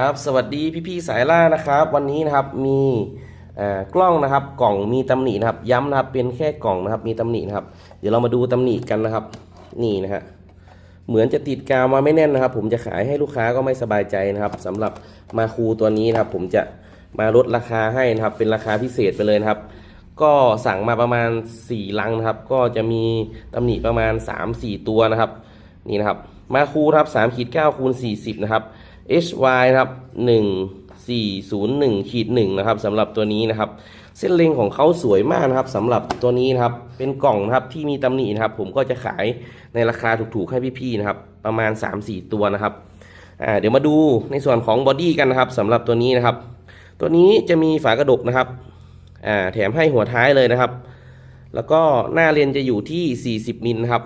ครับสวัสดีพี่ๆสายล่านะครับ วันนี้นะครับมีกล้องนะครับกล่องมีตำหนินะครับ ย้ำนะครับเป็นแค่กล่องนะครับมีตำหนินะครับ เดี๋ยวเรามาดูตำหนิกันนะครับ นี่นะฮะเหมือนจะติดกาวมาไม่แน่นนะครับ ผมจะขายให้ลูกค้าก็ไม่สบายใจนะครับสำหรับมาคูตัวนี้นะครับ ผมจะมาลดราคาให้นะครับ เป็นราคาพิเศษไปเลยนะครับ ก็สั่งมาประมาณ 4 ลังนะครับ ก็จะมีตำหนิประมาณ 3-4 ตัวนะครับ นี่นะครับ มาคูครับ3ขีด9คูณ40นะครับ HY นะครับ 1401ขีด1นะครับสำหรับตัวนี้นะครับ เส้นเล็งของเขาสวยมากนะครับสำหรับตัวนี้นะครับ เป็นกล่องนะครับที่มีตำหนินะครับ ผมก็จะขายในราคาถูกๆให้พี่ๆนะครับ ประมาณ 3-4 ตัวนะครับอ่าเดี๋ยวมาดูในส่วนของบอดี้กันนะครับสำหรับตัวนี้นะครับ ตัวนี้จะมีฝากระดกนะครับอ่าแถมให้หัวท้ายเลยนะครับ แล้วก็หน้าเลนจะอยู่ที่ 40มิลนะครับ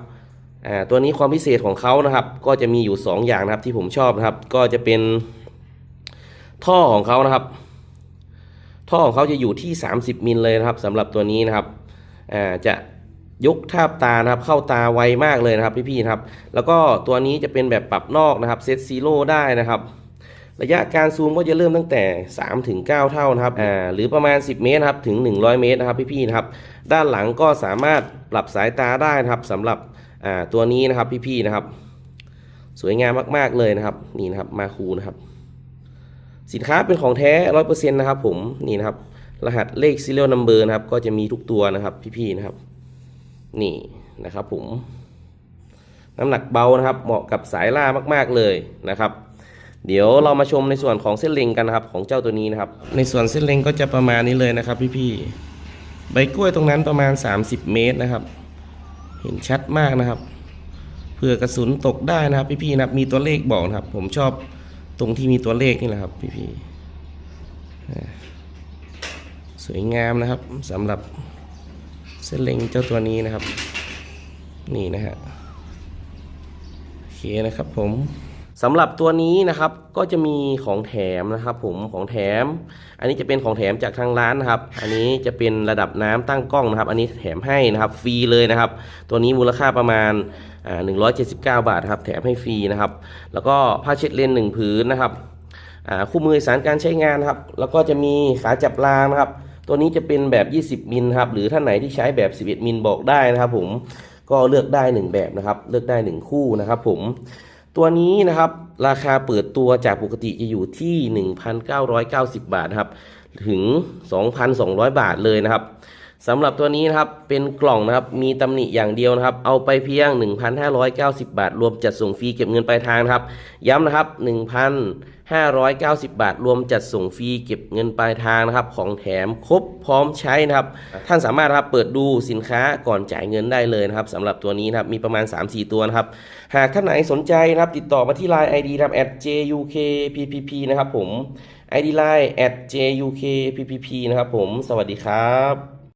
อ่าตัวนี้ความพิเศษของเขานะครับ ก็จะมีอยู่ 2 อย่างนะครับที่ผมชอบนะครับ ก็จะเป็นท่อของเขานะครับ ท่อของเขาจะอยู่ที่ 30 มิลเลยนะครับสำหรับตัวนี้นะครับอ่าจะยกทาบตานะครับ เข้าตาไวมากเลยนะครับพี่ๆนะครับ แล้วก็ตัวนี้จะเป็นแบบปรับนอกนะครับเซตซีโร่ได้นะครับระยะการซูมก็จะเริ่มตั้งแต่ 3 ถึง 9 เท่านะครับ อ่า หรือประมาณ 10 เมตรครับ ถึง 100 เมตรนะครับพี่ๆนะครับ ด้านหลังก็สามารถปรับสายตาได้นะครับสำหรับ อ่าตัวนี้นะครับพี่ๆนะครับ สวยงามมากๆเลยนะครับนี่นะครับมาคูนะครับ สินค้าเป็นของแท้ร้อยเปอร์เซ็นต์นะครับ ผมนี่นะครับ รหัสเลข serial number นะครับ ก็จะมีทุกตัวนะครับพี่ๆนะครับ นี่นะครับ ผม น้ำหนักเบานะครับ เหมาะกับสายล่ามาก ๆเลยนะครับเดี๋ยวเรามาชมในส่วนของเส้นเล็งกันนะครับ ของเจ้าตัวนี้นะครับ ในส่วนเส้นเล็งก็จะประมาณนี้เลยนะครับ พี่ๆใบกล้วยตรงนั้นประมาณ 30 เมตรนะครับ เห็นชัดมากนะครับเผื่อกระสุนตกได้นะครับ พี่ๆนะมีตัวเลขบอกนะครับ ผมชอบตรงที่มีตัวเลขนี่แหละครับ พี่ๆอ่สวยงามนะครับสำหรับเส้นเล็งเจ้าตัวนี้นะครับ นี่นะฮะโอเคนะครับผม สำหรับตัวนี้นะครับก็จะมีของแถมนะครับ ผมของแถม อันนี้จะเป็นของแถมจากทางร้านนะครับ อันนี้จะเป็นระดับน้ำตั้งกล้องนะครับ อันนี้แถมให้นะครับฟรีเลยนะครับ ตัวนี้มูลค่าประมาณอ่า179บาทครับแถมให้ฟรีนะครับ แล้วก็ผ้าเช็ดเลนหนึ่งผืนนะครับอ่าคู่มือสารการใช้งานครับ แล้วก็จะมีขาจับรางนะครับ ตัวนี้จะเป็นแบบ 20มิลครับหรือท่านไหนที่ใช้แบบ 11มิลบอกได้นะครับ ผมก็เลือกได้ 1 แบบนะครับ เลือกได้ 1 คู่นะครับ ผม ตัวนี้นะครับราคาเปิดตัวจากปกติจะอยู่ที่ 1,990 บาทนะครับ ถึง 2,200 บาทเลยนะครับ สำหรับตัวนี้นะครับเป็นกล่องนะครับมีตำหนิอย่างเดียวนะครับ เอาไปเพียง 1,590 บาท รวมจัดส่งฟรีเก็บเงินปลายทางครับ ย้ำนะครับ 1,590 บาท รวมจัดส่งฟรีเก็บเงินปลายทางนะครับ ของแถมครบพร้อมใช้นะครับ ท่านสามารถนะครับเปิดดูสินค้าก่อนจ่ายเงินได้เลยนะครับสำหรับตัวนี้นะครับมีประมาณ 3-4 ตัวนะครับ หากท่านไหนสนใจนะครับติดต่อมาที่ Line ID ครับ @jukppp นะครับผม ID Line @jukppp นะครับผม สวัสดีครับ